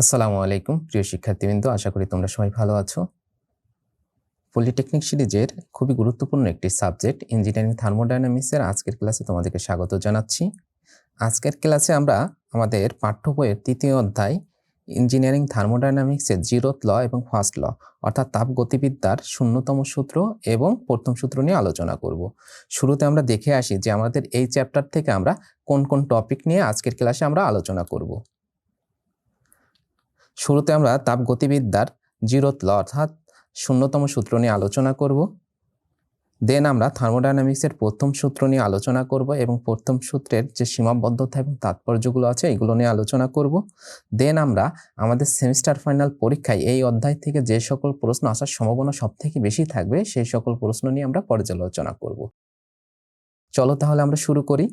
আসসালামু আলাইকুম, প্রিয় শিক্ষার্থীবৃন্দ। আশা করি তোমরা সবাই ভালো আছো। পলিটেকনিক সিরিজের খুবই গুরুত্বপূর্ণ একটি সাবজেক্ট ইঞ্জিনিয়ারিং থার্মোডাইনামিক্সের আজকের ক্লাসে তোমাদেরকে স্বাগত জানাচ্ছি। আজকের ক্লাসে আমরা আমাদের পাঠ্য বইয়ের তৃতীয় অধ্যায় ইঞ্জিনিয়ারিং থার্মোডাইনামিক্সের জিরোথ ল এবং ফার্স্ট ল অর্থাৎ তাপ গতিবিদ্যার শূন্যতম সূত্র এবং প্রথম সূত্র নিয়ে আলোচনা করব। শুরুতে আমরা দেখে আসি যে আমাদের এই চ্যাপ্টার থেকে আমরা কোন কোন টপিক নিয়ে আজকের ক্লাসে আমরা আলোচনা করব। শুরুতে আমরা তাপগতিবিদ্যার জিরোথ ল অর্থাৎ শূন্যতম সূত্র নিয়ে আলোচনা করব। দেন আমরা থার্মোডাইনামিক্সের প্রথম সূত্র নিয়ে আলোচনা করব এবং প্রথম সূত্রের যে সীমাবদ্ধতা এবং তাৎপর্যগুলো আছে এগুলো নিয়ে আলোচনা করব। দেন আমরা আমাদের সেমিস্টার ফাইনাল পরীক্ষায় এই অধ্যায় থেকে যে সকল প্রশ্ন আসার সম্ভাবনা সব থেকে বেশি থাকবে সেই সকল প্রশ্ন নিয়ে আমরা পর্যালোচনা করব। চলো তাহলে আমরা শুরু করি।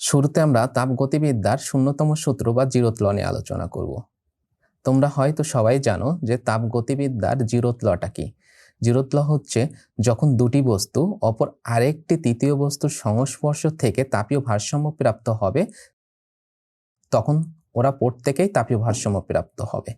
শুরুতে আমরা তাপগতিবিদ্যার শূন্যতম সূত্র বা জিরোথ ল নিয়ে আলোচনা করব। তোমরা হয়তো সবাই জানো যে তাপ গতিবিদ্যার জিরোতলটা কি। জিরোতল হচ্ছে যখন দুটি বস্তু, অপর আরেকটি তৃতীয় বস্তুর সংস্পর্শ থেকে তাপীয় ভারসাম্য প্রাপ্ত হবে, তখন ওরা প্রত্যেকেই তাপীয় ভারসাম্য প্রাপ্ত হবে।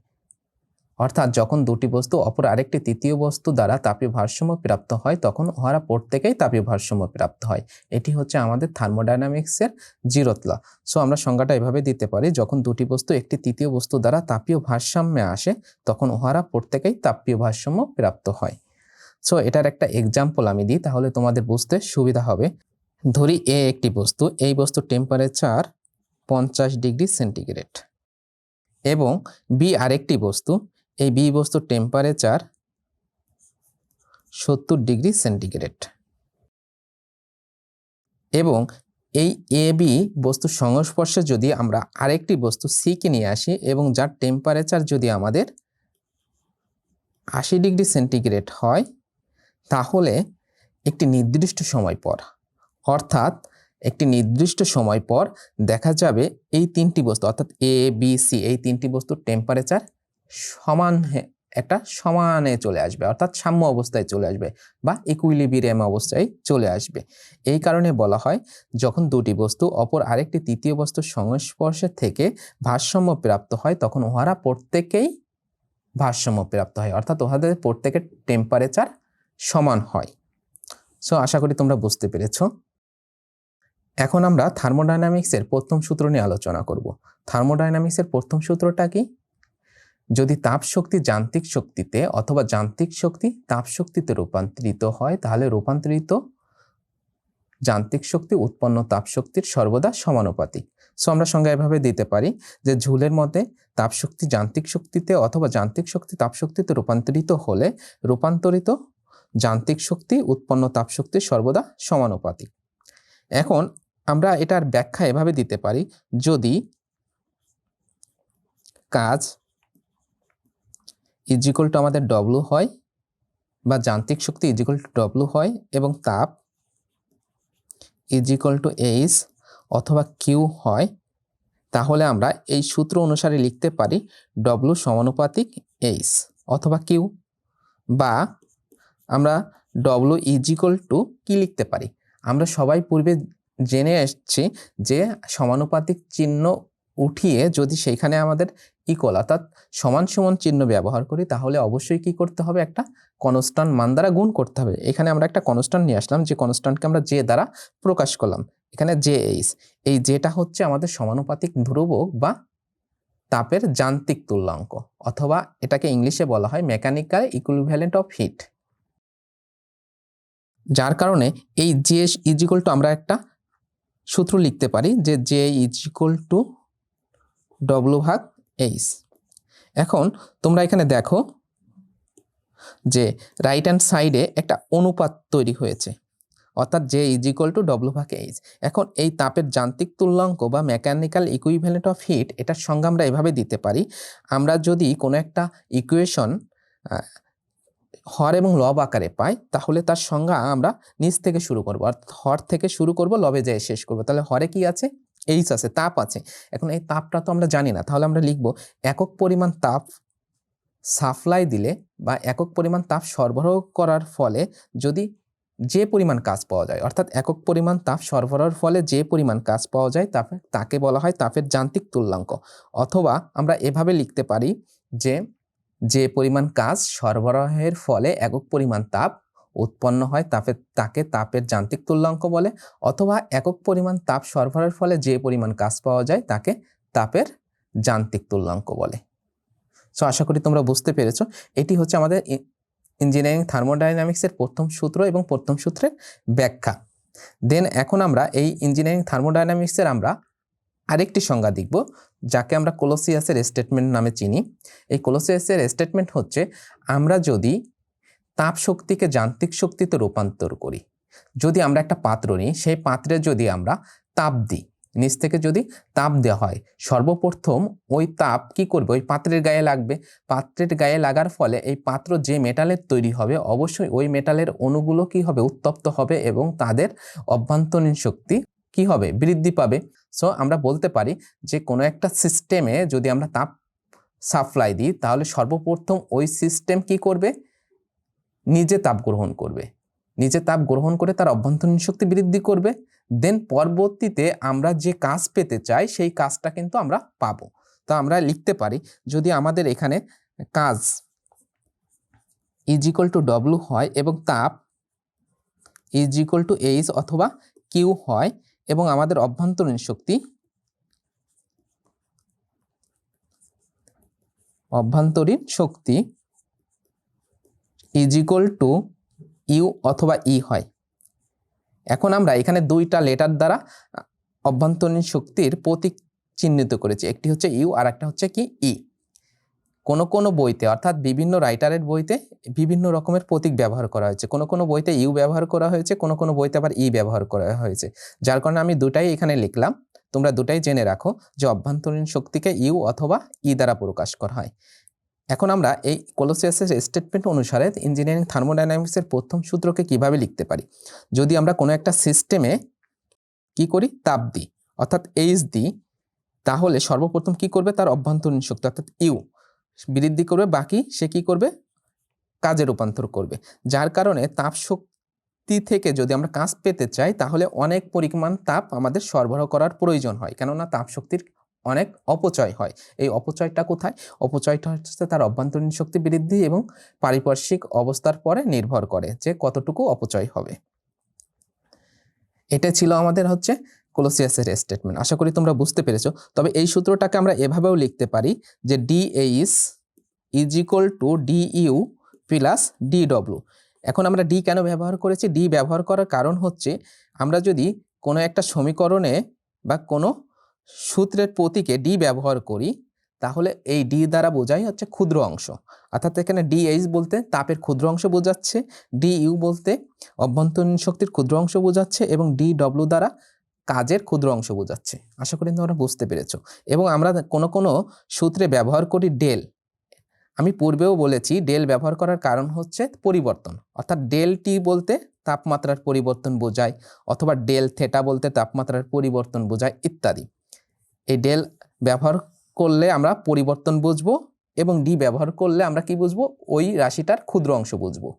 অর্থাৎ যখন দুটি বস্তু অপর আরেকটি তৃতীয় বস্তু দ্বারা তাপীয় ভারসাম্য প্রাপ্ত হয়, তখন ওরা প্রত্যেকেই তাপীয় ভারসাম্য প্রাপ্ত হয়। এটি হচ্ছে আমাদের থার্মোডাইনামিক্সের জিরোথ ল। সো আমরা সংজ্ঞাটা এভাবে দিতে পারি, যখন দুটি বস্তু একটি তৃতীয় বস্তু দ্বারা তাপীয় ভারসাম্যে আসে, তখন উহারা প্রত্যেকেই তাপীয় ভারসাম্য প্রাপ্ত হয়। সো এটার একটা এক্সাম্পল আমি দিই, তাহলে তোমাদের বুঝতে সুবিধা হবে। ধরি এ একটি বস্তু, এই বস্তুর টেম্পারেচার পঞ্চাশ ডিগ্রি সেন্টিগ্রেড এবং বি আরেকটি বস্তু এই বি বস্তুর টেম্পারেচার সত্তর ডিগ্রি সেন্টিগ্রেড এবং এই এ বি বস্তুর সংস্পর্শে যদি আমরা আরেকটি বস্তু সিকে নিয়ে আসি এবং যার টেম্পারেচার যদি আমাদের আশি ডিগ্রি সেন্টিগ্রেড হয়, তাহলে একটি নির্দিষ্ট সময় পর, অর্থাৎ একটি নির্দিষ্ট সময় পর দেখা যাবে এই তিনটি বস্তু, অর্থাৎ এ বি সি এই তিনটি বস্তুর টেম্পারেচার সমান একটা সমানে চলে আসবে, অর্থাৎ সাম্য অবস্থায় চলে আসবে বা ইকুইলিবিরিয়াম অবস্থায় চলে আসবে। এই কারণে বলা হয়, যখন দুটি বস্তু অপর আরেকটি তৃতীয় বস্তুর সংস্পর্শে থেকে ভারসাম্য প্রাপ্ত হয়, তখন উহারা প্রত্যেকেই ভারসাম্য প্রাপ্ত হয়, অর্থাৎ উহাদের প্রত্যেকের টেম্পারেচার সমান হয়। সো আশা করি তোমরা বুঝতে পেরেছ। এখন আমরা থার্মোডাইনামিক্সের প্রথম সূত্র নিয়ে আলোচনা করব। থার্মোডাইনামিক্সের প্রথম সূত্রটা কি? যদি তাপ শক্তি যান্ত্রিক শক্তিতে অথবা যান্ত্রিক শক্তি তাপ শক্তিতে রূপান্তরিত হয়, তাহলে রূপান্তরিত যান্ত্রিক শক্তি উৎপন্ন তাপ শক্তির সর্বদা সমানুপাতিক। সো আমরা সংজ্ঞা এভাবে দিতে পারি যে ঝুলের মধ্যে তাপ শক্তি যান্ত্রিক শক্তিতে অথবা যান্ত্রিক শক্তি তাপ শক্তিতে রূপান্তরিত হলে রূপান্তরিত যান্ত্রিক শক্তি উৎপন্ন তাপ শক্তির সর্বদা সমানুপাতিক। এখন আমরা এটার ব্যাখ্যা এভাবে দিতে পারি, যদি কাজ ইজিকল টু আমাদের ডব্লু হয় বা যান্ত্রিক শক্তি ইজিকল টু ডব্লু হয় এবং তাপ ইজিকল টু এইচ অথবা কিউ হয়, তাহলে আমরা এই সূত্র অনুসারে লিখতে পারি ডব্লু সমানুপাতিক এইচ অথবা কিউ বা আমরা ডব্লু ইজিকল টু কি লিখতে পারি? আমরা সবাই পূর্বে জেনে এসেছি যে সমানুপাতিক চিহ্ন উঠিয়ে যদি সেইখানে আমাদের ইকুয়াল অর্থাৎ সমান সমান চিহ্ন ব্যবহার করি, তাহলে অবশ্যই কি করতে হবে? একটা কনস্ট্যান্ট মান দ্বারা গুণ করতে হবে। এখানে আমরা একটা কনস্ট্যান্ট নিয়ে আসলাম, যে কনস্ট্যান্টকে আমরা জে দ্বারা প্রকাশ করলাম। এখানে জে এইচ এই যেটা হচ্ছে আমাদের সমানুপাতিক ধ্রুবক বা তাপের যান্ত্রিক তুল্যাঙ্ক, অথবা এটাকে ইংলিশে বলা হয় মেকানিক্যাল ইকুইভ্যালেন্ট অফ হিট যার কারণে এই জে ইজিকল টু আমরা একটা সূত্র লিখতে পারি, যে জে ইজিকল টু ডব্লু ভাগ এইচ। এখন তোমরা এখানে দেখো যে রাইট হ্যান্ড সাইডে একটা অনুপাত তৈরি হয়েছে। অর্থাৎ জে ইজিকল টু ডব্লু ভাগ এইচ এখন এই তাপের যান্ত্রিক তুল্যাঙ্ক বা মেকানিক্যাল ইকুইভ্যালেন্ট অফ হিট এটার সঙ্গে আমরা এভাবে দিতে পারি। আমরা যদি কোনো একটা ইকুয়েশন হর এবং লব আকারে পাই, তাহলে তার সংজ্ঞা আমরা নিচ থেকে শুরু করব। অর্থাৎ হর থেকে শুরু করব, লবে যেয়ে শেষ করব। তাহলে হরে কি আছে? এইচ আছে, তাপ আছে। এখন এই তাপটা তো আমরা জানি না, তাহলে আমরা লিখব একক পরিমাণ তাপ সাপ্লাই দিলে বা একক পরিমাণ তাপ সরবরাহ করার ফলে যদি যে পরিমাণ কাজ পাওয়া যায়, অর্থাৎ একক পরিমাণ তাপ সরবরাহের ফলে যে পরিমাণ কাজ পাওয়া যায় তাকে তাকে বলা হয় তাপের যান্ত্রিক তুল্যাঙ্ক। অথবা আমরা এভাবে লিখতে পারি যে যে পরিমাণ কাজ সরবরাহের ফলে একক পরিমাণ তাপ উৎপন্ন হয় তাপে, তাকে তাপের যান্ত্রিক তুল্যাঙ্ক বলে অথবা একক পরিমাণ তাপ সরবরাহের ফলে যে পরিমাণ কাজ পাওয়া যায় তাকে তাপের যান্ত্রিক তুল্যাঙ্ক বলে। সো আশা করি তোমরা বুঝতে পেরেছ। এটি হচ্ছে আমাদের ইঞ্জিনিয়ারিং থার্মোডাইনামিক্সের প্রথম সূত্র এবং প্রথম সূত্রের ব্যাখ্যা। দেন এখন আমরা এই ইঞ্জিনিয়ারিং থার্মোডাইনামিক্সের আমরা আরেকটি সংজ্ঞা দেখব, যাকে আমরা কোলোসিয়াসের স্টেটমেন্ট নামে চিনি। এই কোলোসিয়াসের স্টেটমেন্ট হচ্ছে, আমরা যদি তাপ শক্তিকে যান্ত্রিক শক্তিতে রূপান্তর করি। যদি আমরা একটা পাত্র নিই, সেই পাত্রে যদি আমরা তাপ দিই, নিচ থেকে যদি তাপ দেওয়া হয়, সর্বপ্রথম ওই তাপ কি করবে? ওই পাত্রের গায়ে লাগবে। পাত্রের গায়ে লাগার ফলে এই পাত্র যে মেটালের তৈরি হবে, অবশ্যই ওই মেটালের অণুগুলো কি হবে? উত্তপ্ত হবে এবং তাদের অভ্যন্তরীণ শক্তি কি হবে? বৃদ্ধি পাবে। সো আমরা বলতে পারি যে কোনো একটা সিস্টেমে যদি আমরা তাপ সাপ্লাই দিই, তাহলে সর্বপ্রথম ওই সিস্টেম কি করবে? নিজে তাপ গ্রহণ করবে। নিজে তাপ গ্রহণ করে তার অভ্যন্তরীণ শক্তি বৃদ্ধি করবে। দেন পরবর্তীতে আমরা যে কাজ পেতে চাই, সেই কাজটা কিন্তু আমরা পাবো। তো আমরা লিখতে পারি, যদি আমাদের এখানে কাজ ইজিকল টু ডব্লু হয় এবং তাপ ইজিকল টু এইচ অথবা কিউ হয় এবং আমাদের অভ্যন্তরীণ শক্তি অভ্যন্তরীণ শক্তি ইজিকল টু ইউ অথবা ই হয়। এখন আমরা এখানে দুইটা লেটার দ্বারা অভ্যন্তরীণ শক্তির প্রতীক চিহ্নিত করেছি। একটি হচ্ছে ইউ আর একটা হচ্ছে কি ই কোনো কোনো বইতে, অর্থাৎ বিভিন্ন রাইটারের বইতে বিভিন্ন রকমের প্রতীক ব্যবহার করা হয়েছে। কোনো কোনো বইতে ইউ ব্যবহার করা হয়েছে, কোনো কোনো বইতে আবার ই ব্যবহার করা হয়েছে। যার কারণে আমি দুটাই এখানে লিখলাম। তোমরা দুটাই জেনে রাখো যে অভ্যন্তরীণ শক্তিকে ইউ অথবা ই দ্বারা প্রকাশ করা হয়। এখন আমরা এই কোলোসিয়াসের স্টেটমেন্ট অনুসারে ইঞ্জিনিয়ারিং থার্মোডাইনামিক্সের প্রথম সূত্রকে কীভাবে লিখতে পারি? যদি আমরা কোনো একটা সিস্টেমে কি করি? তাপ দিই, অর্থাৎ এইচ দিই, তাহলে সর্বপ্রথম কি করবে? তার অভ্যন্তরীণ শক্তি, অর্থাৎ ইউ বৃদ্ধি করবে, বাকি সে কি করবে? কাজে রূপান্তর করবে। যার কারণে তাপ শক্তি থেকে যদি আমরা কাজ পেতে চাই, তাহলে অনেক পরিমাণ তাপ আমাদের সরবরাহ করার প্রয়োজন হয়। কেননা তাপ শক্তির অনেক অপচয় হয়। এই অপচয়টা কোথায়? অপচয়টা হচ্ছে তার অভ্যন্তরীণ শক্তি বৃদ্ধি এবং পারিপার্শ্বিক অবস্থার পরে নির্ভর করে যে কতটুকু অপচয় হবে। এটা ছিল আমাদের হচ্ছে কোলোসিয়াসের স্টেটমেন্ট আশা করি তোমরা বুঝতে পেরেছ। তবে এই সূত্রটাকে আমরা এভাবেও লিখতে পারি যে D H is equal to D U plus D W এখন আমরা ডি কেন ব্যবহার করেছি? ডি ব্যবহার করার কারণ হচ্ছে আমরা যদি কোনো একটা সমীকরণে বা কোনো সূত্রের প্রতীকে ডি ব্যবহার করি, তাহলে এই ডি দ্বারা বোঝাই হচ্ছে ক্ষুদ্র অংশ। অর্থাৎ এখানে ডি এইচ বলতে তাপের ক্ষুদ্র অংশ বোঝাচ্ছে ডি ইউ বলতে অভ্যন্তরীণ শক্তির ক্ষুদ্র অংশ বোঝাচ্ছে এবং ডি ডব্লু দ্বারা কাজের ক্ষুদ্র অংশ বোঝাচ্ছে। আশা করি তোমরা বুঝতে পেরেছ। এবং আমরা কোনো কোনো সূত্রে ব্যবহার করি ডেল। আমি পূর্বেও বলেছি, ডেল ব্যবহার করার কারণ হচ্ছে পরিবর্তন। অর্থাৎ ডেল টি বলতে তাপমাত্রার পরিবর্তন বোঝায়, অথবা ডেল থেটা বলতে তাপমাত্রার পরিবর্তন বোঝায়, ইত্যাদি। এই ডেল ব্যবহার করলে আমরা পরিবর্তন বুঝব এবং ডি ব্যবহার করলে আমরা কি বুঝব? ওই রাশিটার ক্ষুদ্র অংশ বুঝব।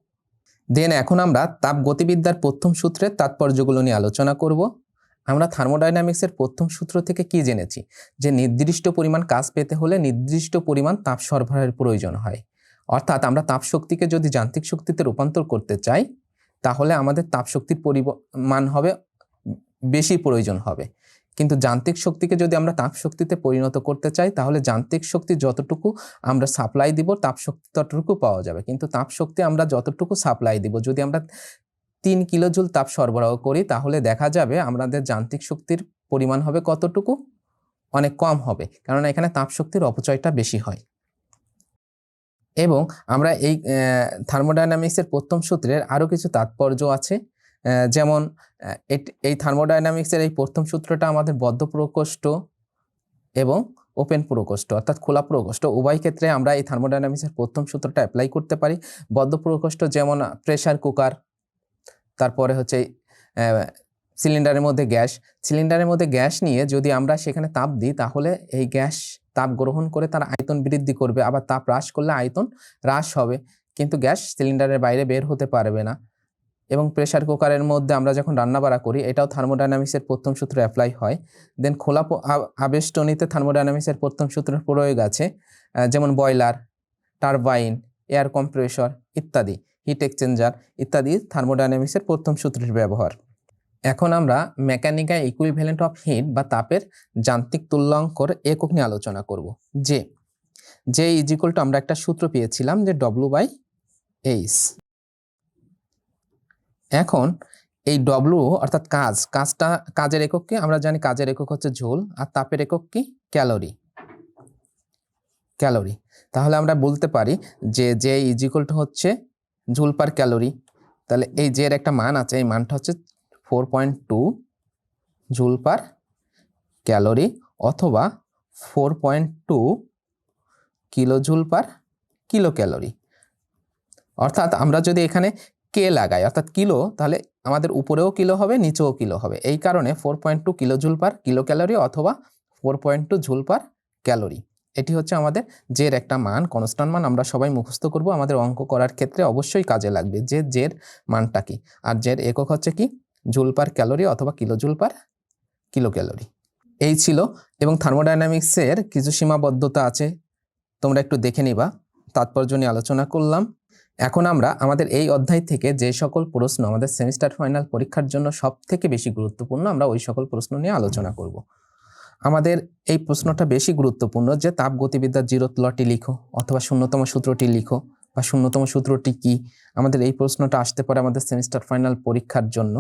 দেন এখন আমরা তাপ গতিবিদ্যার প্রথম সূত্রের তাৎপর্যগুলো নিয়ে আলোচনা করব। আমরা থার্মোডাইনামিক্সের প্রথম সূত্র থেকে কি জেনেছি? যে নির্দিষ্ট পরিমাণ কাজ পেতে হলে নির্দিষ্ট পরিমাণ তাপ সরবরাহের প্রয়োজন হয়। অর্থাৎ আমরা তাপ শক্তিকে যদি যান্ত্রিক শক্তিতে রূপান্তর করতে চাই, তাহলে আমাদের তাপ শক্তির পরিমাণ হবে, বেশি প্রয়োজন হবে। কিন্তু যান্ত্রিক শক্তিকে যদি আমরা তাপ শক্তিতে পরিণত করতে চাই, তাহলে যান্ত্রিক শক্তি যতটুকু আমরা সাপ্লাই দিব, তাপ শক্তি ততটুকু পাওয়া যাবে। কিন্তু তাপ শক্তি আমরা যতটুকু সাপ্লাই দিব, যদি আমরা তিন কিলোজুল তাপ সরবরাহ করি, তাহলে দেখা যাবে আমাদের যান্ত্রিক শক্তির পরিমাণ হবে কতটুকু? অনেক কম হবে কারণ এখানে তাপ শক্তির অপচয়টা বেশি হয়। এবং আমরা এই থার্মোডাইনামিক্সের প্রথম সূত্রের আরও কিছু তাৎপর্য আছে। যেমন এই থার্মোডাইনামিক্সের এই প্রথম সূত্রটা আমাদের বদ্ধ প্রকোষ্ঠ এবং ওপেন প্রকোষ্ঠ, অর্থাৎ খোলা প্রকোষ্ঠ। উভয় ক্ষেত্রে আমরা এই থার্মোডাইনামিক্সের প্রথম সূত্রটা অ্যাপ্লাই করতে পারি। বদ্ধ প্রকোষ্ঠ যেমন প্রেশার কুকার তারপরে হচ্ছে সিলিন্ডারের মধ্যে গ্যাস। সিলিন্ডারের মধ্যে গ্যাস নিয়ে যদি আমরা সেখানে তাপ দিই, তাহলে এই গ্যাস তাপ গ্রহণ করে তার আয়তন বৃদ্ধি করবে। আবার তাপ হ্রাস করলে আয়তন হ্রাস হবে। কিন্তু গ্যাস সিলিন্ডারের বাইরে বের হতে পারবে না। এবং প্রেসার কুকারের মধ্যে আমরা যখন রান্না বাড়া করি, এটাও থার্মোডাইনামিক্সের প্রথম সূত্র অ্যাপ্লাই হয়। দেন খোলা আবেষ্টনীতে থার্মোডাইনামিক্সের প্রথম সূত্রের প্রয়োগ আছে যেমন বয়লার টারবাইন এয়ার কম্প্রেসর ইত্যাদি হিট এক্সচেঞ্জার ইত্যাদি থার্মোডাইনামিক্সের প্রথম সূত্রের ব্যবহার। এখন আমরা মেকানিক্যাল ইকুইভ্যালেন্ট অফ হিট বা তাপের যান্ত্রিক তুল্যাঙ্কর একক নিয়ে আলোচনা করব। যে যে ইজিকল টু আমরা একটা সূত্র পেয়েছিলাম যে ডব্লু বাই এইচ এখন এই ডব্লু অর্থাৎ কাজ, কাজটা কাজের একক আমরা জানি কাজের একক হচ্ছে ঝোল আর তাপের একক কি? ক্যালোরি। ক্যালোরি। তাহলে আমরা বলতে পারি যে যে ইজিকল টু হচ্ছে ঝুল পার ক্যালোরি। তাহলে এই যে এর একটা মান আছে, এই মানটা হচ্ছে four point two joule per calorie অথবা four point two kilo joule per kilo calorie. অর্থাৎ আমরা যদি এখানে কে লাগাই অর্থাৎ কিলো, তাহলে আমাদের উপরেও কিলো হবে, নিচেও কিলো হবে। এই কারণে four point two kilo joule per kilo calorie অথবা four point two joule per calorie এটি হচ্ছে আমাদের জের একটা মান কনস্ট্যান্ট মান আমরা সবাই মুখস্থ করব। আমাদের অঙ্ক করার ক্ষেত্রে অবশ্যই কাজে লাগবে যে জের মানটা কি। আর জের একক হচ্ছে কি? জুল পার ক্যালোরি অথবা kilo joule per kilo calorie এই ছিল, এবং থার্মোডাইনামিক্সের কিছু সীমাবদ্ধতা আছে। তোমরা একটু দেখে নিবা। তাৎপর্য নিয়ে আলোচনা করলাম। এখন আমরা আমাদের এই অধ্যায় থেকে যে সকল প্রশ্ন আমাদের সেমিস্টার ফাইনাল পরীক্ষার জন্য সব থেকে বেশি গুরুত্বপূর্ণ আমরা ওই সকল প্রশ্ন নিয়ে আলোচনা করব। আমাদের এই প্রশ্নটা বেশি গুরুত্বপূর্ণ যে তাপ গতিবিদ্যার জিরো লটি লিখো অথবা শূন্যতম সূত্রটি লিখো বা শূন্যতম সূত্রটি কি? আমাদের এই প্রশ্নটা আসতে পারে আমাদের সেমিস্টার ফাইনাল পরীক্ষার জন্য।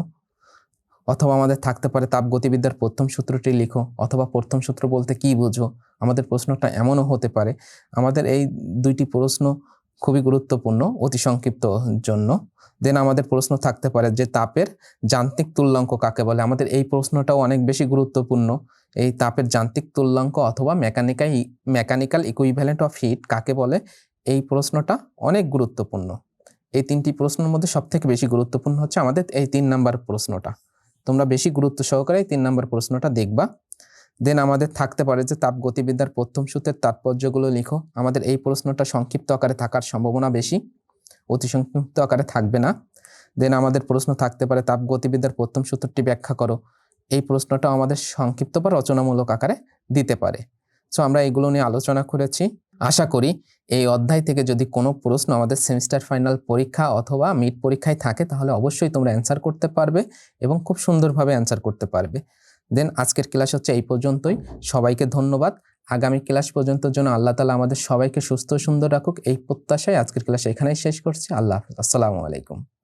অথবা আমাদের থাকতে পারে তাপ গতিবিদ্যার প্রথম সূত্রটি লিখো অথবা প্রথম সূত্র বলতে কি বুঝো? আমাদের প্রশ্নটা এমনও হতে পারে। আমাদের এই দুইটি প্রশ্ন খুবই গুরুত্বপূর্ণ, অতি সংক্ষিপ্ত জন্য। দেন আমাদের প্রশ্ন থাকতে পারে যে তাপের যান্ত্রিক তুল্যাঙ্ক কাকে বলে? আমাদের এই প্রশ্নটাও অনেক বেশি গুরুত্বপূর্ণ। এই তাপের যান্ত্রিক তুল্যাঙ্ক অথবা mechanical mechanical equivalent of heat কাকে বলে? এই প্রশ্নটা অনেক গুরুত্বপূর্ণ। এই তিনটি প্রশ্নের মধ্যে সবথেকে বেশি গুরুত্বপূর্ণ হচ্ছে আমাদের এই তিন নাম্বার প্রশ্নটা। তোমরা বেশি গুরুত্ব সহকারে এই তিন নাম্বার প্রশ্নটা দেখবা। দেন আমাদের থাকতে পারে যে তাপ গতিবিদ্যার প্রথম সূত্রের তাৎপর্যগুলো লিখো। আমাদের এই প্রশ্নটা সংক্ষিপ্ত আকারে থাকার সম্ভাবনা বেশি, অতি সংক্ষিপ্ত আকারে থাকবে না। দেন আমাদের প্রশ্ন থাকতে পারে তাপ গতিবিদ্যার প্রথম সূত্রটি ব্যাখ্যা করো। এই প্রশ্নটা আমাদের সংক্ষিপ্ত বা রচনামূলক আকারে দিতে পারে। সো আমরা এগুলো নিয়ে আলোচনা করেছি। আশা করি এই অধ্যায় থেকে যদি কোনো প্রশ্ন আমাদের সেমিস্টার ফাইনাল পরীক্ষা অথবা মিড পরীক্ষায় থাকে, তাহলে অবশ্যই তোমরা অ্যান্সার করতে পারবে এবং খুব সুন্দরভাবে অ্যান্সার করতে পারবে। দেন আজকের ক্লাস হচ্ছে এই পর্যন্তই। সবাইকে ধন্যবাদ। আগামী ক্লাস পর্যন্ত জন্য আল্লাহ তালা আমাদের সবাইকে সুস্থ সুন্দর রাখুক, এই প্রত্যাশায় আজকের ক্লাস এখানেই শেষ করছি। আল্লাহ হাফিজ। আসসালামু আলাইকুম।